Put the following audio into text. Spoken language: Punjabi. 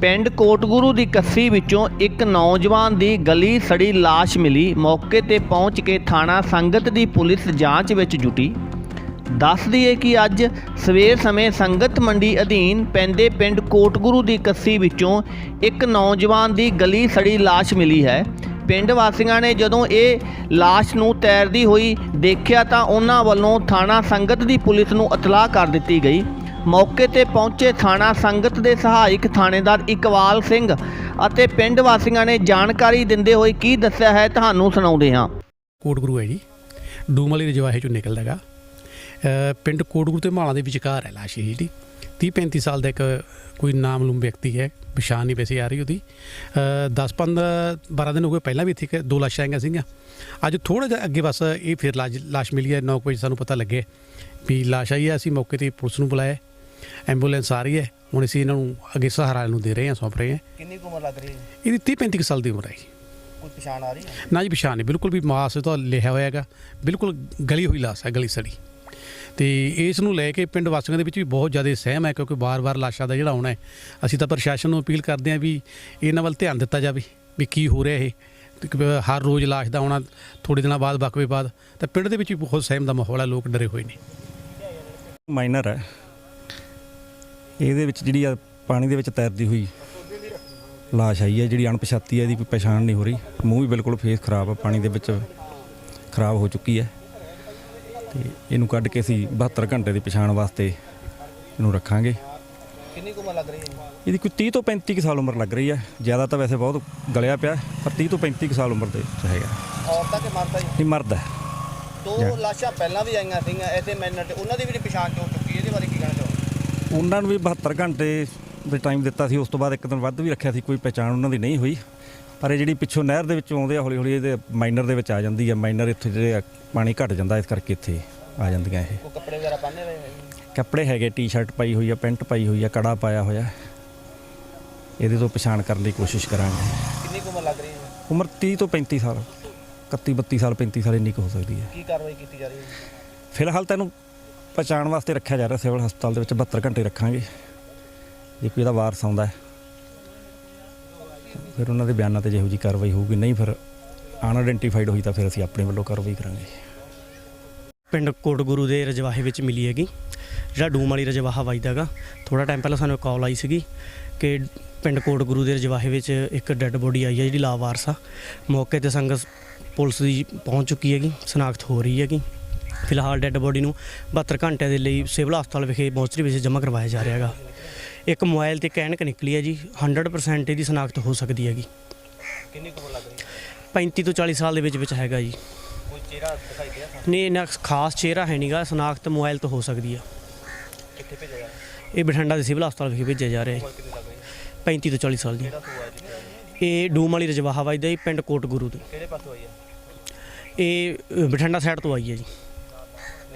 ਪਿੰਡ ਕੋਟਗੁਰੂ ਦੀ ਕੱਸੀ ਵਿੱਚੋਂ ਇੱਕ ਨੌਜਵਾਨ ਦੀ ਗਲੀ ਸੜੀ ਲਾਸ਼ ਮਿਲੀ। ਮੌਕੇ ਤੇ ਪਹੁੰਚ ਕੇ ਥਾਣਾ ਸੰਗਤ ਦੀ ਪੁਲਿਸ ਜਾਂਚ ਵਿੱਚ ਜੁਟੀ। ਦੱਸ ਦਈਏ ਕਿ ਅੱਜ ਸਵੇਰ ਸਮੇਂ ਸੰਗਤ ਮੰਡੀ ਅਧੀਨ ਪੈਂਦੇ ਪਿੰਡ ਕੋਟਗੁਰੂ ਦੀ ਕੱਸੀ ਵਿੱਚੋਂ ਇੱਕ ਨੌਜਵਾਨ ਦੀ ਗਲੀ ਸੜੀ ਲਾਸ਼ ਮਿਲੀ ਹੈ। ਪਿੰਡ ਵਾਸੀਆਂ ਨੇ ਜਦੋਂ ਇਹ ਲਾਸ਼ ਨੂੰ ਤੈਰਦੀ ਹੋਈ ਦੇਖਿਆ ਤਾਂ ਉਹਨਾਂ ਵੱਲੋਂ ਥਾਣਾ ਸੰਗਤ ਦੀ ਪੁਲਿਸ ਨੂੰ ਇਤਲਾਹ ਕਰ ਦਿੱਤੀ ਗਈ। ਮੌਕੇ ਤੇ ਪਹੁੰਚੇ ਥਾਣਾ ਸੰਗਤ ਦੇ ਸਹਾਇਕ ਥਾਣੇਦਾਰ ਇਕਬਾਲ ਸਿੰਘ ਅਤੇ ਪਿੰਡ ਵਾਸੀਆਂ ਨੇ ਜਾਣਕਾਰੀ ਦਿੰਦੇ ਹੋਏ ਕੀ ਦੱਸਿਆ ਹੈ ਤੁਹਾਨੂੰ ਸੁਣਾਉਂਦੇ ਹਾਂ। ਕੋਟਗੁਰੂ ਹੈ ਜੀ। ਡੂਮ ਵਾਲੀ ਰਜਵਾਹੇ ਚੋਂ ਨਿਕਲਦਾ ਹੈਗਾ ਅ, ਪਿੰਡ ਕੋਟਗੁਰੂ ਤੇ ਮਾਲਾ ਦੇ ਵਿਚਕਾਰ ਹੈ ਲਾਸ਼ ਇਹ ਜਿਹੜੀ 30 35 ਸਾਲ ਦਾ ਇੱਕ ਕੋਈ ਨਾਮਲੂਮ ਵਿਅਕਤੀ ਹੈ ਪਛਾਣ ਨਹੀਂ ਵੈਸੇ ਆ ਰਹੀ ਉਹਦੀ। 10 15 12 ਦਿਨ ਹੋ ਗਏ ਪਹਿਲਾਂ ਵੀ ਇੱਥੇ ਇੱਕ ਦੋ ਲਾਸ਼ਾਂ ਆਈਆਂ ਸੀਗੀਆਂ। ਅੱਜ ਥੋੜਾ ਜਿਹਾ ਅੱਗੇ ਬਸ ਇਹ ਫਿਰ ਲਾਸ਼ ਲਾਸ਼ ਮਿਲੀ ਹੈ 9 ਵਜੇ ਸਾਨੂੰ ਪਤਾ ਲੱਗੇ ਵੀ ਲਾਸ਼ ਆਈ ਹੈ। ਅਸੀਂ ਮੌਕੇ ਤੇ ਪੁਲਿਸ ਨੂੰ ਬੁਲਾਇਆ। ਐਂਬੂਲੈਂਸ ਆ ਰਹੀ ਹੈ। ਹੁਣ ਅਸੀਂ ਇਹਨਾਂ ਨੂੰ ਅੱਗੇ ਸਹਾਰਾ ਨੂੰ ਦੇ ਰਹੇ ਹਾਂ ਸੌਂਪ ਰਹੇ ਹਾਂ। ਕਿੰਨੀ ਉਮਰ ਲੱਗ ਰਹੀ ਹੈ? ਇਹਦੀ 30 35 ਸਾਲ ਦੀ ਉਮਰ ਹੈ ਜੀ। ਕੋਈ ਪਛਾਣ ਆ ਰਹੀ ਹੈ? ਨਾ ਜੀ ਪਛਾਣ ਨਹੀਂ। ਬਿਲਕੁਲ ਵੀ ਮਾਸ ਤੋਂ ਲਿਖਿਆ ਹੋਇਆ ਹੈਗਾ। ਬਿਲਕੁਲ ਗਲੀ ਹੋਈ ਲਾਸ਼ ਹੈ ਗਲੀ ਸੜੀ। ਤੇ ਇਸ ਨੂੰ ਲੈ ਕੇ ਪਿੰਡ ਵਾਸੀਆਂ ਦੇ ਵਿੱਚ ਵੀ ਬਹੁਤ ਜ਼ਿਆਦਾ ਸਹਿਮ ਹੈ ਕਿਉਂਕਿ ਵਾਰ-ਵਾਰ ਲਾਸ਼ਾਂ ਦਾ ਜਿਹੜਾ ਆਉਣਾ ਹੈ ਅਸੀਂ ਤਾਂ ਪ੍ਰਸ਼ਾਸਨ ਨੂੰ ਅਪੀਲ ਕਰਦੇ ਹਾਂ ਵੀ ਇਹਨਾਂ ਵੱਲ ਧਿਆਨ ਦਿੱਤਾ ਜਾਵੇ ਵੀ ਕੀ ਹੋ ਰਿਹਾ ਇਹ। ਕਿ ਹਰ ਰੋਜ਼ ਲਾਸ਼ ਦਾ ਆਉਣਾ ਥੋੜੇ ਦਿਨਾਂ ਬਾਅਦ ਵਕਵੇ ਬਾਅਦ ਤਾਂ ਪਿੰਡ ਦੇ ਵਿੱਚ ਵੀ ਬਹੁਤ ਸਹਿਮ ਦਾ ਮਾਹੌਲ ਹੈ ਲੋਕ ਡਰੇ ਹੋਏ ਨੇ। ਮਾਈਨਰ ਹੈ। ਇਹਦੇ ਵਿੱਚ ਜਿਹੜੀ ਆ ਪਾਣੀ ਦੇ ਵਿੱਚ ਤੈਰਦੀ ਹੋਈ ਲਾਸ਼ ਆਈ ਹੈ ਜਿਹੜੀ ਅਣਪਛਾਤੀ ਹੈ ਇਹਦੀ ਕੋਈ ਪਛਾਣ ਨਹੀਂ ਹੋ ਰਹੀ। ਮੂੰਹ ਵੀ ਬਿਲਕੁਲ ਫੇਸ ਖਰਾਬ ਹੈ ਪਾਣੀ ਦੇ ਵਿੱਚ ਖਰਾਬ ਹੋ ਚੁੱਕੀ ਹੈ ਤੇ ਇਹਨੂੰ ਕੱਢ ਕੇ ਅਸੀਂ 72 ਘੰਟੇ ਦੀ ਪਛਾਣ ਵਾਸਤੇ ਇਹਨੂੰ ਰੱਖਾਂਗੇ। ਕਿੰਨੀ ਉਮਰ ਲੱਗ ਰਹੀ ਹੈ ਇਹਦੀ ਕੋਈ 30 ਤੋਂ 35 ਕੁ ਸਾਲ ਉਮਰ ਲੱਗ ਰਹੀ ਹੈ ਜ਼ਿਆਦਾ ਤਾਂ ਵੈਸੇ ਬਹੁਤ ਗਲਿਆ ਪਿਆ ਪਰ 30 ਤੋਂ 35 ਕੁ ਸਾਲ ਉਮਰ ਦੇ ਵਿੱਚ ਹੈਗਾ। ਔਰਤਾਂ ਕੇ ਮਰਦਾ ਜੀ? ਇਹ ਮਰਦ ਹੈ। ਦੋ ਲਾਸ਼ਾਂ ਪਹਿਲਾਂ ਵੀ ਆਈਆਂ ਸੀਗੀਆਂ ਐਸੇ ਮੈਨਰ ਤੇ ਉਹਨਾਂ ਦੀ ਵੀ ਪਛਾਣ ਹੋ ਚੁੱਕੀ ਹੈ ਇਹਦੇ ਬਾਰੇ ਕੀ ਕਹਿਣਾ ਚਾਹੋਗੇ ਉਹਨਾਂ ਨੂੰ ਵੀ 72 ਘੰਟੇ ਦੇ ਟਾਈਮ ਦਿੱਤਾ ਸੀ ਉਸ ਤੋਂ ਬਾਅਦ ਇੱਕ ਦਿਨ ਵੱਧ ਵੀ ਰੱਖਿਆ ਸੀ ਕੋਈ ਪਛਾਣ ਉਹਨਾਂ ਦੀ ਨਹੀਂ ਹੋਈ। ਪਰ ਇਹ ਜਿਹੜੀ ਪਿੱਛੋਂ ਨਹਿਰ ਦੇ ਵਿੱਚੋਂ ਆਉਂਦੇ ਆ ਹੌਲੀ ਹੌਲੀ ਇਹਦੇ ਮਾਈਨਰ ਦੇ ਵਿੱਚ ਆ ਜਾਂਦੀ ਹੈ ਮਾਈਨਰ ਇੱਥੇ ਜਿਹੜੇ ਆ, ਪਾਣੀ ਘਟ ਜਾਂਦਾ ਇਸ ਕਰਕੇ ਇੱਥੇ ਆ ਜਾਂਦੀਆਂ ਇਹ। ਕੱਪੜੇ ਵਗੈਰਾ ਪਾਣੇ ਹੋਏ ਕੱਪੜੇ ਹੈਗੇ ਟੀ-ਸ਼ਰਟ ਪਾਈ ਹੋਈ ਆ ਪੈਂਟ ਪਾਈ ਹੋਈ ਆ ਕੜਾ ਪਾਇਆ ਹੋਇਆ। ਇਹਦੇ ਤੋਂ ਪਛਾਣ ਕਰਨ ਦੀ ਕੋਸ਼ਿਸ਼ ਕਰਾਂਗੇ। ਕਿੰਨੀ ਉਮਰ ਲੱਗ ਰਹੀ ਹੈ? ਉਮਰ 30 ਤੋਂ 35 ਸਾਲ 31 32 ਸਾਲ 35 ਸਾਲ ਇੰਨੀ ਕੁ ਹੋ ਸਕਦੀ ਹੈ। ਕੀ ਕਾਰਵਾਈ ਕੀਤੀ ਜਾ ਰਹੀ ਹੈ ਫਿਲਹਾਲ ਤੈਨੂੰ ਪਛਾਣ ਵਾਸਤੇ ਰੱਖਿਆ ਜਾ ਰਿਹਾ ਸਿਵਲ ਹਸਪਤਾਲ ਦੇ ਵਿੱਚ 72 ਘੰਟੇ ਰੱਖਾਂਗੇ। ਜੇ ਕੋਈ ਇਹਦਾ ਵਾਰਸ ਆਉਂਦਾ ਹੈ, ਫਿਰ ਉਹਨਾਂ ਦੇ ਬਿਆਨਾਂ ਤੇ ਜਿਹੋ ਜੀ ਕਾਰਵਾਈ ਹੋਊਗੀ। ਨਹੀਂ ਫਿਰ ਅਨਆਇਡੈਂਟੀਫਾਈਡ ਹੋਈ ਤਾਂ ਫਿਰ ਅਸੀਂ ਆਪਣੇ ਵੱਲੋਂ ਕਾਰਵਾਈ ਕਰਾਂਗੇ। ਪਿੰਡ ਕੋਟਗੁਰੂ ਦੇ ਰਜਵਾਹੇ ਵਿੱਚ ਮਿਲੀ ਹੈਗੀ। ਜਿਹੜਾ ਡੂਮ ਵਾਲੀ ਰਜਵਾਹਾ ਵੱਜਦਾ ਹੈਗਾ। ਥੋੜਾ ਟਾਈਮ ਪਹਿਲਾਂ ਸਾਨੂੰ ਕਾਲ ਆਈ ਸੀਗੀ ਕਿ ਪਿੰਡ ਕੋਟਗੁਰੂ ਦੇ ਰਜਵਾਹੇ ਵਿੱਚ ਇੱਕ ਡੈੱਡ ਬੋਡੀ ਆਈ ਹੈ ਜਿਹੜੀ ਲਾਵਾਰਸ ਆ। ਮੌਕੇ ਤੇ ਸੰਗਤ ਪੁਲਿਸ ਦੀ ਪਹੁੰਚ ਚੁੱਕੀ ਹੈਗੀ ਸਨਾਖਤ ਹੋ ਰਹੀ ਹੈਗੀ। ਫਿਲਹਾਲ ਡੈੱਡ ਬੋਡੀ ਨੂੰ 72 ਘੰਟਿਆਂ ਦੇ ਲਈ ਸਿਵਲ ਹਸਪਤਾਲ ਵਿਖੇ ਮੋਸਟਰੀ ਵਿੱਚ ਜਮ੍ਹਾਂ ਕਰਵਾਇਆ ਜਾ ਰਿਹਾ ਹੈਗਾ। ਇੱਕ ਮੋਬਾਈਲ ਤੇ ਕੈਨਕ ਨਿਕਲੀ ਹੈ ਜੀ 100% ਇਹਦੀ ਸਨਾਖਤ ਹੋ ਸਕਦੀ ਹੈਗੀ। ਕਿੰਨੀ ਉਮਰ ਲੱਗ ਰਹੀ ਹੈ? 35 ਤੋਂ 40 ਸਾਲ ਦੇ ਵਿੱਚ ਵਿੱਚ ਹੈਗਾ ਜੀ। ਕੋਈ ਚਿਹਰਾ ਦਿਖਾਈ ਦੇ ਨਹੀਂ ਇਹਨਾਂ ਖਾਸ ਚਿਹਰਾ ਹੈ ਨਹੀਂਗਾ ਸਨਾਖਤ ਮੋਬਾਈਲ ਤੋਂ ਹੋ ਸਕਦੀ ਆ ਕਿੱਥੇ ਭੇਜਿਆ ਜਾ ਇਹ ਬਠਿੰਡਾ ਦੇ ਸਿਵਲ ਹਸਪਤਾਲ ਵਿਖੇ ਭੇਜਿਆ ਜਾ ਰਿਹਾ ਹੈ। ਕਿੰਨੀ ਲੱਗ ਰਹੀ ਹੈ? 35 ਤੋਂ 40 ਸਾਲ ਦੀ। ਇਹ ਡੂਮ ਵਾਲੀ ਰਜਵਾਹਾ ਵੱਜਦਾ ਜੀ ਪਿੰਡ ਕੋਟਗੁਰੂ ਤੋਂ। ਕਿਹੜੇ ਪਾਸੋਂ ਆਈ ਹੈ? ਇਹ ਬਠਿੰਡਾ ਸਾਈਡ ਤੋਂ ਆਈ ਹੈ ਜੀ।